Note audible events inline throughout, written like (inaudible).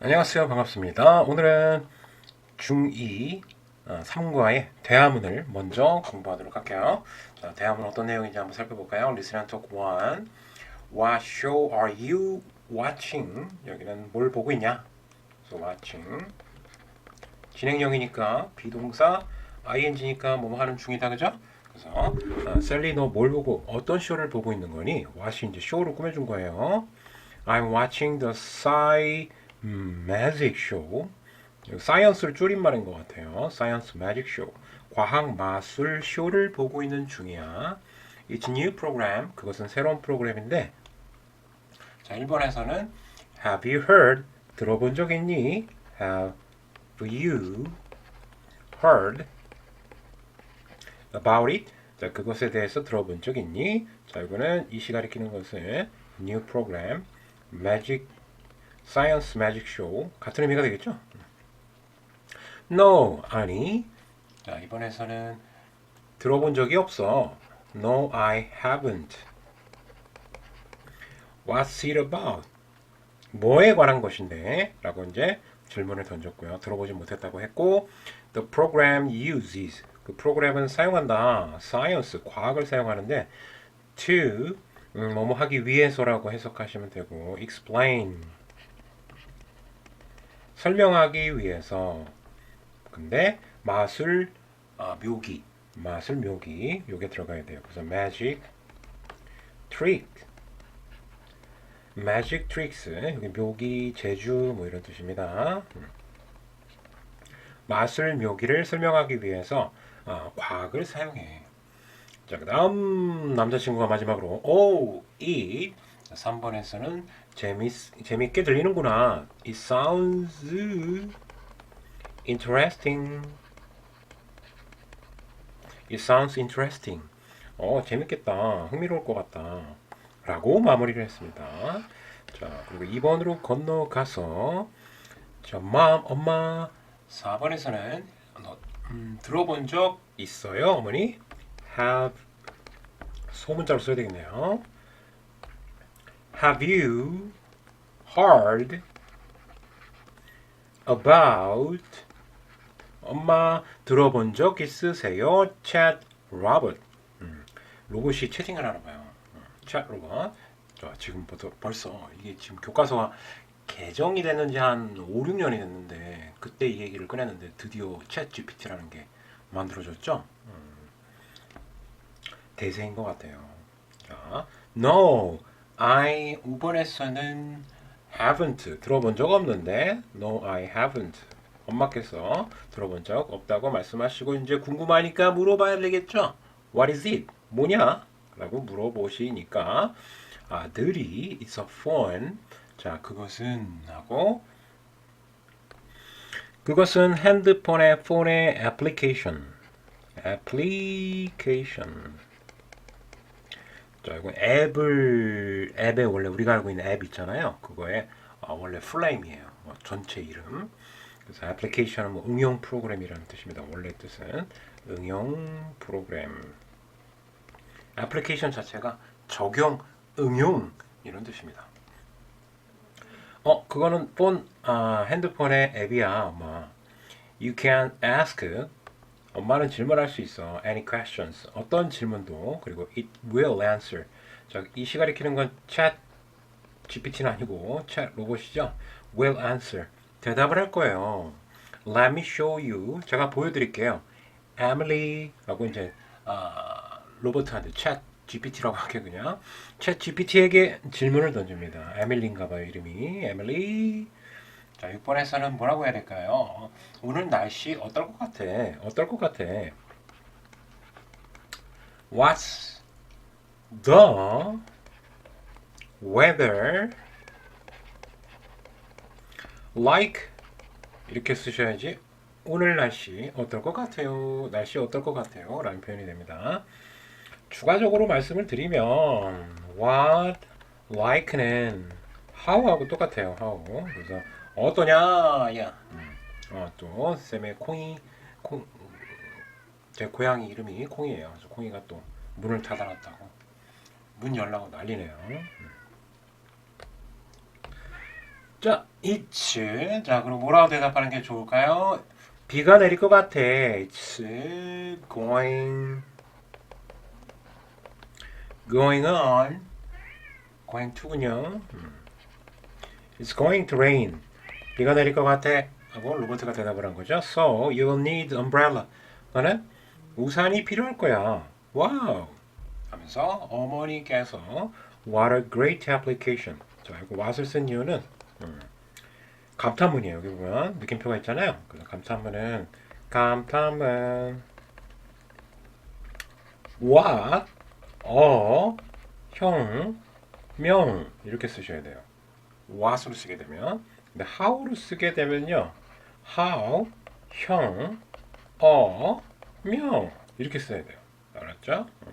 안녕하세요. 반갑습니다. 오늘은 중2 어, 3과의 대화문을 먼저 공부하도록 할게요. 자, 대화문 어떤 내용인지 한번 살펴볼까요? Listen and talk 1. What show are you watching? 여기는 뭘 보고 있냐? So watching. 진행형이니까 비동사 ing니까 뭐뭐 하는 중이다 그죠? 그래서 어, 셀리 너 뭘 보고 어떤 쇼를 보고 있는 거니? what이 이제 쇼로 꾸며준 거예요. I'm watching the sci magic show. 사이언스를 줄임말인 것 같아요. 사이언스 매직 쇼. 과학 마술 쇼를 보고 있는 중이야. It's new program. 그것은 새로운 프로그램인데 자, 1번에서는 Have you heard? 들어본 적 있니? Have you heard about it? 자, 그것에 대해서 들어본 적 있니? 자, 이거는 이 시가 가리키는 것은 new program, magic, science magic show 같은 의미가 되겠죠? No, 아니. 자, 이번에서는 들어본 적이 없어. No, I haven't. What's it about? 뭐에 관한 것인데? 라고 이제 질문을 던졌고요. 들어보지 못했다고 했고 The program uses 그 프로그램은 사용한다. science, 과학을 사용하는데 to 음, 뭐뭐 하기 위해서라고 해석하시면 되고 explain 설명하기 위해서 근데 마술 아, 묘기 마술 묘기 요게 들어가야 돼요. 그래서 magic trick magic tricks 여기 묘기 제주 뭐 이런 뜻입니다. 음. 마술 묘기를 설명하기 위해서 아, 과학을 사용해. 자, 그 다음 남자친구가 마지막으로 오, 이 3번에서는 재밌 재밌게 들리는구나. It sounds interesting. It sounds interesting. 어, 재밌겠다. 흥미로울 것 같다. 라고 마무리를 했습니다. 자, 그리고 2번으로 건너가서 자, mom, 엄마 4번에서는 너, 음, 들어본 적 있어요, 어머니? have 소문자로 써야 되겠네요. Have you heard about 엄마 들어본 적 있으세요? chat robot. 음, 로봇이 채팅을 하나 봐요. 음, chat 로봇. 자, 지금부터 벌써 이게 지금 교과서가 개정이 됐는지 한 5, 6년이 됐는데 그때 이 얘기를 꺼냈는데 드디어 챗 GPT라는 게 만들어졌죠. 음, 대세인 것 같아요. 자, no, I 5번에서는 haven't 들어본 적 없는데 no, I haven't 엄마께서 들어본 적 없다고 말씀하시고 이제 궁금하니까 물어봐야 되겠죠. What is it? 뭐냐? 라고 물어보시니까 아들이 it's a phone 자, 그것은 하고 그것은 핸드폰의 폰의 애플리케이션. 애플리케이션. 자, 이거 앱을 앱에 원래 우리가 알고 있는 앱 있잖아요. 그거에 어, 원래 플레임이에요. 어, 전체 이름. 그래서 애플리케이션은 뭐 응용 프로그램이라는 뜻입니다. 원래 뜻은 응용 프로그램. 애플리케이션 자체가 적용, 응용 이런 뜻입니다. 어, 그거는 폰, 아, 핸드폰의 앱이야, 엄마. You can ask. 엄마는 질문할 수 있어. Any questions. 어떤 질문도. 그리고 it will answer. 자, 이 시가 가리키는 건 chat GPT는 아니고 chat 로봇이죠. will answer. 대답을 할 거예요. Let me show you. 제가 보여드릴게요. Emily라고 이제 아, 로봇한테 chat GPT라고 할게 그냥 챗 GPT에게 질문을 던집니다. 에밀리인가 봐요 이름이 에밀리 자 6번에서는 뭐라고 해야 될까요? 오늘 날씨 어떨 것 같아? 어떨 것 같아? What's the weather like? 이렇게 쓰셔야지 오늘 날씨 어떨 것 같아요? 날씨 어떨 것 같아요? 라는 표현이 됩니다. 추가적으로 말씀을 드리면 what, like는 how하고 똑같아요. how. 그래서 어떠냐, 야. 음. 어, 또 쌤의 콩이 콩, 제 고양이 이름이 콩이에요. 그래서 콩이가 또 문을 닫아놨다고 문 열라고 난리네요. 음. 자, it's. 자, 그럼 뭐라고 대답하는 게 좋을까요? 비가 내릴 것 같아. It's going going on. going to군요. 음. It's going to rain. 비가 내릴 것 같아. 하고 로버트가 대답을 한 거죠. So you'll need umbrella. 너는 우산이 필요할 거야. 와우. 하면서 어머니께서 What a great application. 자, 이거 what을 쓴 이유는 음, 감탄문이에요. 여기 보면 느낌표가 있잖아요. 그래서 감탄문은 감탄문 what 어 형, 명 이렇게 쓰셔야 돼요. what으로 쓰게 되면 근데 how로 쓰게 되면요. how 형, 어, 명 이렇게 써야 돼요. 알았죠? 음.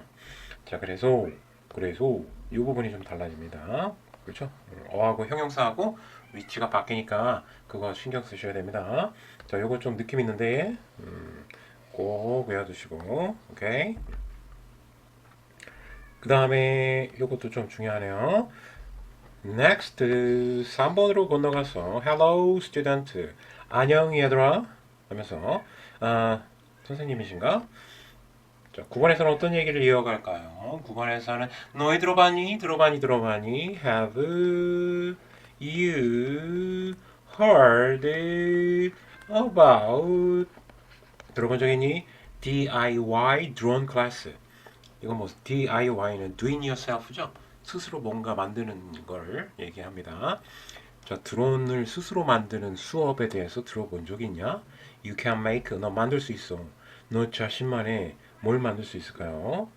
자, 그래서 그래서 이 부분이 좀 달라집니다. 그렇죠? 음, 어하고 형용사하고 위치가 바뀌니까 그거 신경 쓰셔야 됩니다. 자, 요거 좀 느낌 있는데 음, 꼭 외워두시고 오케이. 그 다음에 요것도 좀 중요하네요. Next 3번으로 건너가서 Hello student 안녕 얘들아 하면서 아, 선생님이신가? 자, 9번에서는 어떤 얘기를 이어갈까요? 9번에서는 너희 들어봤니? 들어봤니? 들어봤니? Have you heard about 들어본 적 있니? DIY drone class 이건 뭐 DIY는 do it yourself죠? 스스로 뭔가 만드는 걸 얘기합니다. 자, 드론을 스스로 만드는 수업에 대해서 들어본 적 있냐? You can make, 너 만들 수 있어. 너 자신만의 뭘 만들 수 있을까요?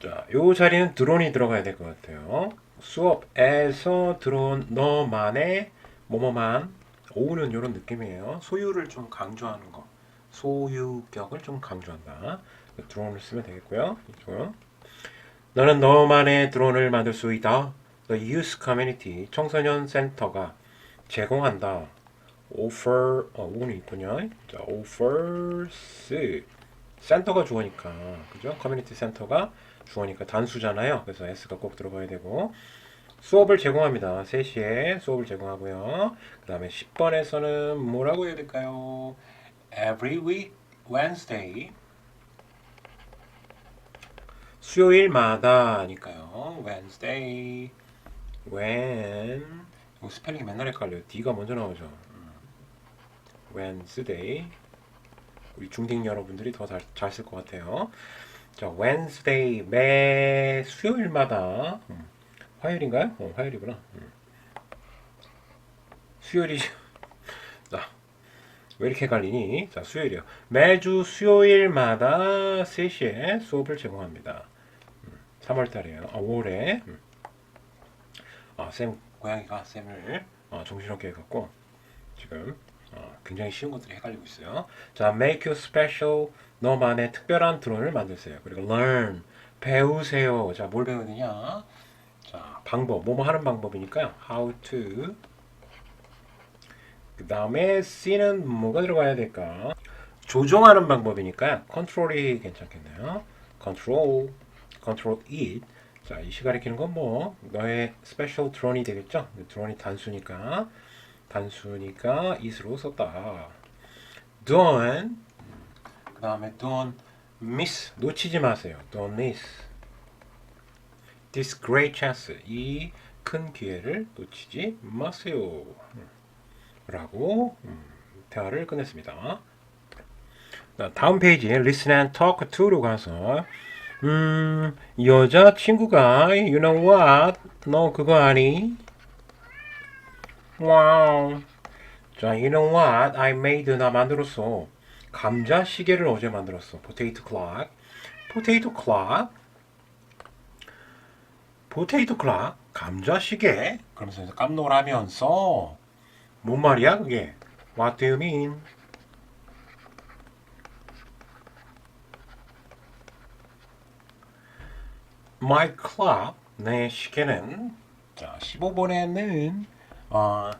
자, 요 자리는 드론이 들어가야 될 것 같아요. 수업에서 드론 너만의 뭐뭐만 오는 이런 느낌이에요. 소유를 좀 강조하는 거. 소유격을 좀 강조한다. 드론을 쓰면 되겠고요. 이쪽은. 너는 너만의 드론을 만들 수 있다. The Youth Community 청소년 센터가 제공한다. offer 어, 오는 있군요. 자, offers 센터가 주어니까 그죠? 커뮤니티 센터가 주어니까 단수잖아요. 그래서 s가 꼭 들어가야 되고 수업을 제공합니다. 3시에 수업을 제공하고요. 그 다음에 10번에서는 뭐라고 해야 될까요? Every week Wednesday 수요일마다니까요. Wednesday when 이거 스펠링이 맨날 헷갈려요. D가 먼저 나오죠. 음. Wednesday 우리 중딩 여러분들이 더 잘 쓸 것 같아요. 자, Wednesday 매 수요일마다 음. 화요일인가요? 어, 화요일이구나. 음. 수요일이 (laughs) 자, 왜 이렇게 헷갈리니? 자, 수요일이요. 매주 수요일마다 3시에 수업을 제공합니다. 3월 달이에요. 아, 5월에. 음. 아, 쌤, 고양이가 쌤을 어, 정신없게 해갖고 지금 어, 굉장히 쉬운 것들이 헷갈리고 있어요. 자, make you special. 너만의 특별한 드론을 만드세요. 그리고 learn. 배우세요. 자, 뭘 배우느냐? 자, 방법. 뭐뭐 하는 방법이니까요. how to. 그 다음에 C는 뭐가 들어가야 될까? 조종하는 방법이니까 컨트롤이 괜찮겠네요. control. Control it. 자, 이 시가 리 키는 건 뭐 너의 스페셜 드론이 되겠죠? 드론이 단수니까 단수니까 it으로 썼다. don't 그 다음에 don't miss 놓치지 마세요. don't miss this great chance 이 큰 기회를 놓치지 마세요. 라고 음, 대화를 끝냈습니다. 다음 페이지에 listen and talk to로 가서 음, 여자 친구가 you know what? 너 그거 아니? 와우. 자, you know what? I made 나 만들었어. 감자 시계를 어제 만들었어. potato clock. potato clock. potato clock. 감자 시계. 그러면서 깜놀하면서 뭔 말이야 그게? What do you mean? My clock, 내 시계는 자 15번에는 어,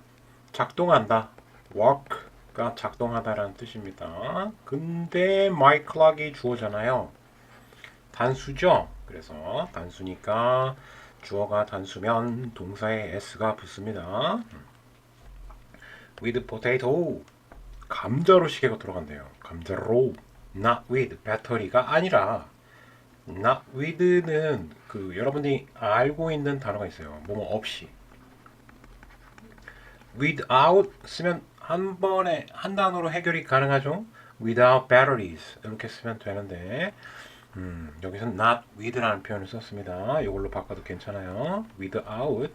작동한다. work가 작동하다라는 뜻입니다. 근데 my clock이 주어잖아요. 단수죠. 그래서 단수니까 주어가 단수면 동사에 s가 붙습니다. with potato 감자로 시계가 돌아간대요. 감자로 not with 배터리가 아니라 not with는 그 여러분들이 알고 있는 단어가 있어요. 뭐뭐 없이 without 쓰면 한 번에 한 단어로 해결이 가능하죠. without batteries 이렇게 쓰면 되는데 음, 여기서는 not with라는 표현을 썼습니다. 이걸로 바꿔도 괜찮아요. without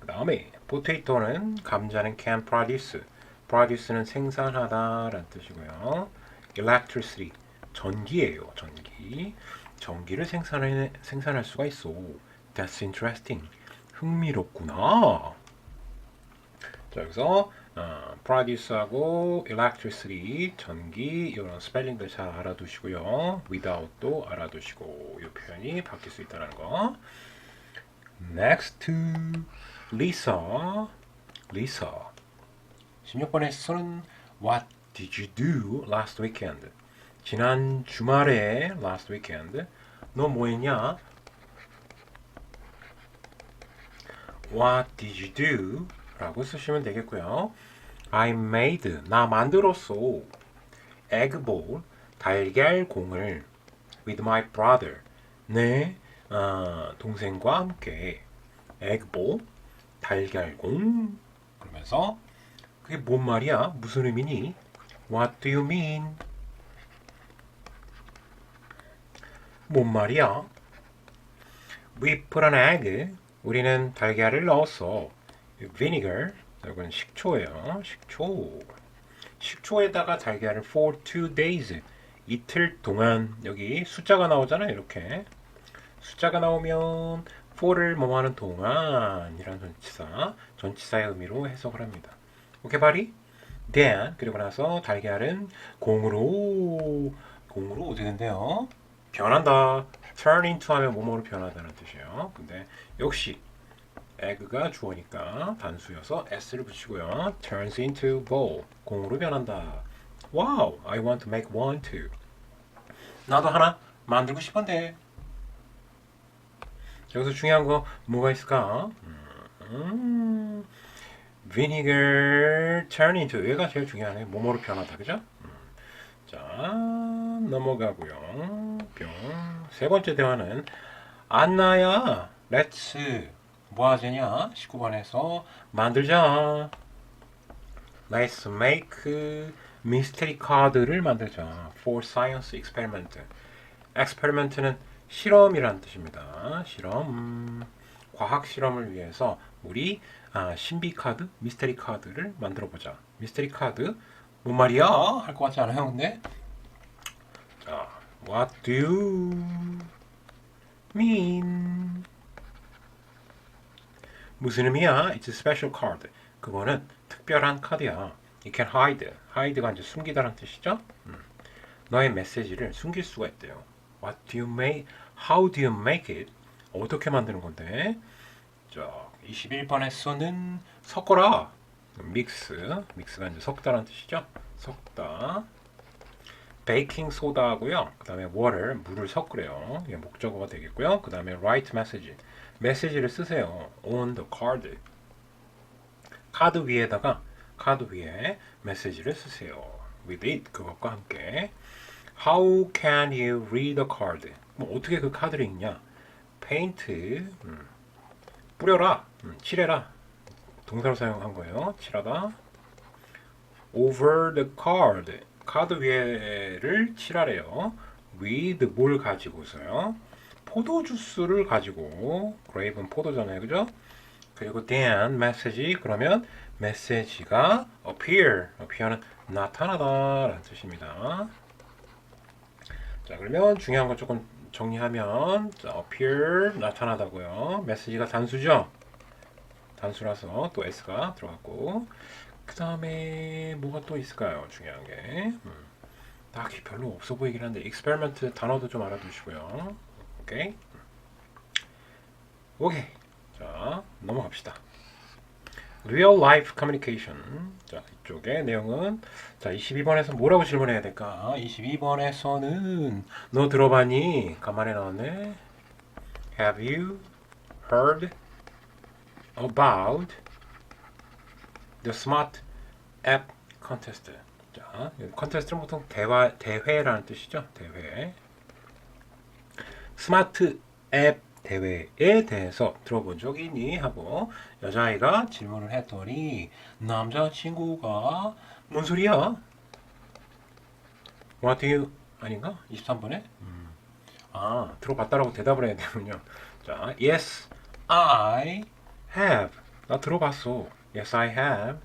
그 다음에 potato는 감자는 can produce produce는 생산하다 라는 뜻이고요. electricity 전기예요. 전기 전기를 생산해, 생산할 수가 있어. That's interesting. 흥미롭구나. 자 여기서 어, produce하고 electricity 전기 이런 스펠링들 잘 알아두시고요. without도 알아두시고 이 표현이 바뀔 수 있다는 거. Next Lisa. Lisa. 16번에서는 What did you do last weekend? 지난 주말에 last weekend 너 뭐했냐? What did you do? 라고 쓰시면 되겠고요. I made 나 만들었어. egg ball 달걀 공을 with my brother 내 어, 동생과 함께 egg ball 달걀 공 그러면서 그게 뭔 말이야? 무슨 의미니? What do you mean? 뭔 말이야? We put an egg. 우리는 달걀을 넣었어. vinegar. 이건 식초예요. 식초. 식초에다가 달걀을 for two days. 이틀 동안 여기 숫자가 나오잖아요. 이렇게. 숫자가 나오면 for를 뭐하는 동안이라는 전치사, 전치사의 의미로 해석을 합니다. 오케이 바리? then 그리고 나서 달걀은 공으로 공으로 어떻게 된대요? 변한다. turn into 하면 뭐뭐로 변하다는 뜻이에요. 근데 역시 egg가 주어니까 단수여서 s를 붙이고요. turns into bowl 공으로 변한다. Wow, I want to make one too. 나도 하나 만들고 싶은데. 여기서 중요한 거 뭐가 있을까? 음, vinegar turn into 얘가 제일 중요하네. 뭐뭐로 변하다, 그죠? 음. 자 넘어가고요. 뿅. 세 번째 대화는 안나야, let's 뭐 하자냐? 19번에서 만들자. Let's make mystery card를 만들자. For science experiment. experiment는 실험이란 뜻입니다. 실험. 과학 실험을 위해서 우리 아, 신비 카드, 미스테리 카드를 만들어 보자. 미스테리 카드 뭔 말이야? 할 것 같지 않아요, 근데? 자, what do you mean? 무슨 의미야? It's a special card. 그거는 특별한 카드야. You can hide. hide가 이제 숨기다란 뜻이죠. 음. 너의 메시지를 숨길 수가 있대요. What do you make? How do you make it? 어떻게 만드는 건데? 자, 21번에서는 섞어라. 믹스. 믹스가 이제 섞다란 뜻이죠. 섞다. 베이킹 소다하고요. 그다음에 water 물을 섞으래요. 이게 목적어가 되겠고요. 그다음에 write message. 메시지를 쓰세요. on the card. 카드 위에다가 카드 위에 메시지를 쓰세요. with it 그것과 함께. How can you read the card? 뭐 어떻게 그 카드를 읽냐? paint 음, 뿌려라, 음, 칠해라. 동사로 사용한 거예요. 칠하다. over the card 카드 위에를 칠하래요. with 뭘 가지고서요? 포도 주스를 가지고 그레이브는 포도잖아요, 그죠? 그리고 then 메시지 그러면 메시지가 appear appear는 나타나다라는 뜻입니다. 자 그러면 중요한 거 조금 정리하면 자, appear 나타나다고요. 메시지가 단수죠. 단수라서 또 s가 들어갔고 그 다음에 뭐가 또 있을까요? 중요한 게 음, 딱히 별로 없어 보이긴 한데 experiment 단어도 좀 알아두시고요. 오케이 오케이 자 넘어갑시다. Real Life Communication. 자, 이쪽의 내용은 자, 22번에서 뭐라고 질문해야 될까? 22번에서는 너 들어봤니? 간만에 나왔네. Have you heard about the smart app contest? 자, 컨테스트는 보통 대화 대회라는 뜻이죠. 대회. 스마트 앱 대회에 대해서 들어본 적이 있니? 하고 여자아이가 질문을 했더니 남자친구가 뭔 소리야? What do you 아닌가? 23번에? 아, 들어봤다라고 대답을 해야 되군요. 자, yes, I have. 나 들어봤어. Yes, I have.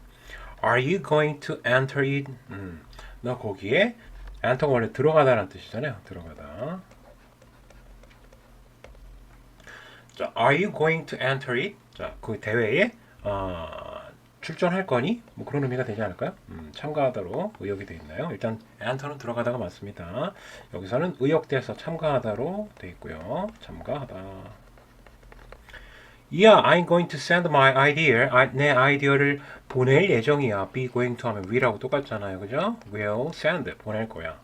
Are you going to enter it? 음, 너 거기에 enter가 원래 들어가다라는 뜻이잖아요. 들어가다. 자, are you going to enter it? 자, 그 대회에 어, 출전할 거니? 뭐 그런 의미가 되지 않을까요? 음, 참가하다로 의역이 되어 있나요? 일단 enter는 들어가다가 맞습니다. 여기서는 의역돼서 참가하다로 되어 있고요. 참가하다. Yeah, I'm going to send my idea. 아, 내 아이디어를 보낼 예정이야. Be going to 하면 will하고 똑같잖아요. 그죠? Will send 보낼 거야.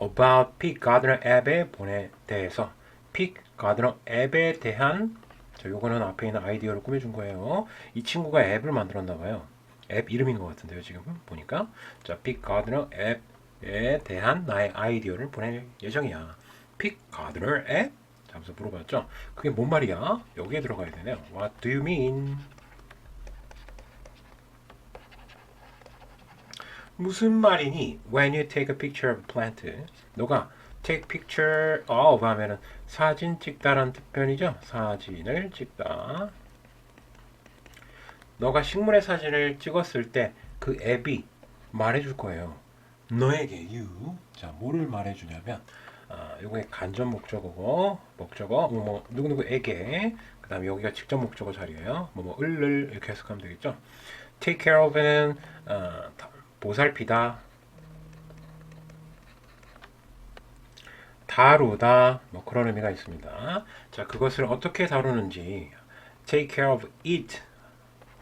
About Pick Gardener 앱에 보내 대해서 Pick Gardener 앱에 대한 자, 요거는 앞에 있는 아이디어를 꾸며준 거예요. 이 친구가 앱을 만들었나 봐요. 앱 이름인 것 같은데요, 지금 보니까. 자, Pick Gardener 앱에 대한 나의 아이디어를 보낼 예정이야. Pick Gardener 앱? 하면서 물어봤죠. 그게 뭔 말이야? 여기에 들어가야 되네요. What do you mean? 무슨 말이니? When you take a picture of a plant. 너가 take picture of 하면은 사진 찍다라는 표현이죠. 사진을 찍다. 너가 식물의 사진을 찍었을 때 그 앱이 말해줄 거예요. 너에게 you. 자, 뭐를 말해주냐면 아, 요게 간접 목적어고 목적어 뭐, 뭐 누구누구에게 그 다음에 여기가 직접 목적어 자리예요. 뭐뭐 을을 이렇게 해석하면 되겠죠? Take care of는 어, 다- 보살피다. 다루다. 뭐 그런 의미가 있습니다. 자 그것을 어떻게 다루는지. Take care of it.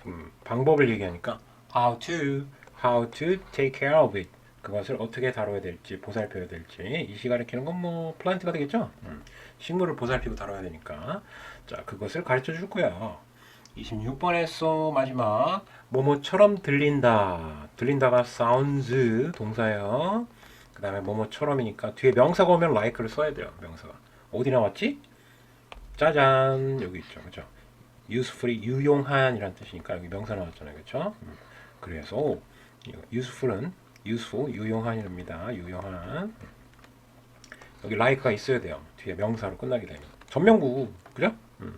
음, 방법을 얘기하니까. How to. How to take care of it 그것을 어떻게 다뤄야 될지 보살펴야 될지 이 시가 가리키는 건 뭐 플란트가 되겠죠? 음, 식물을 보살피고 다뤄야 되니까. 자 그것을 가르쳐 줄 거야. 26번에서 마지막. 뭐뭐처럼 들린다. 들린다가 sounds 동사예요. 그 다음에 뭐뭐처럼이니까 뒤에 명사가 오면 like를 써야 돼요 명사가. 어디 나왔지? 짜잔. 여기 있죠 그죠? useful이 유용한 이란 뜻이니까 여기 명사 나왔잖아요 그렇죠 그래서 이거 useful은 useful 유용한입니다. 유용한. 여기 like가 있어야 돼요. 뒤에 명사로 끝나게 되면. 전명구 그죠? 음.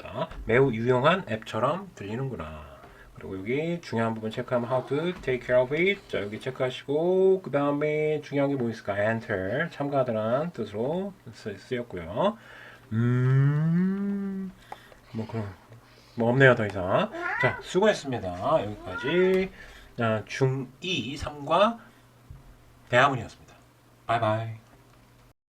자 매우 유용한 앱처럼 들리는구나. 그리고 여기 중요한 부분 체크하면 how to take care of it. 자 여기 체크하시고 그 다음에 중요한 게 뭐 있을까? enter. 참가하다라는 뜻으로 쓰, 쓰였고요. 음 뭐 그런 뭐 없네요 더 이상. 자 수고했습니다. 여기까지. 아, 중2 3과 대학원이었습니다. 바이바이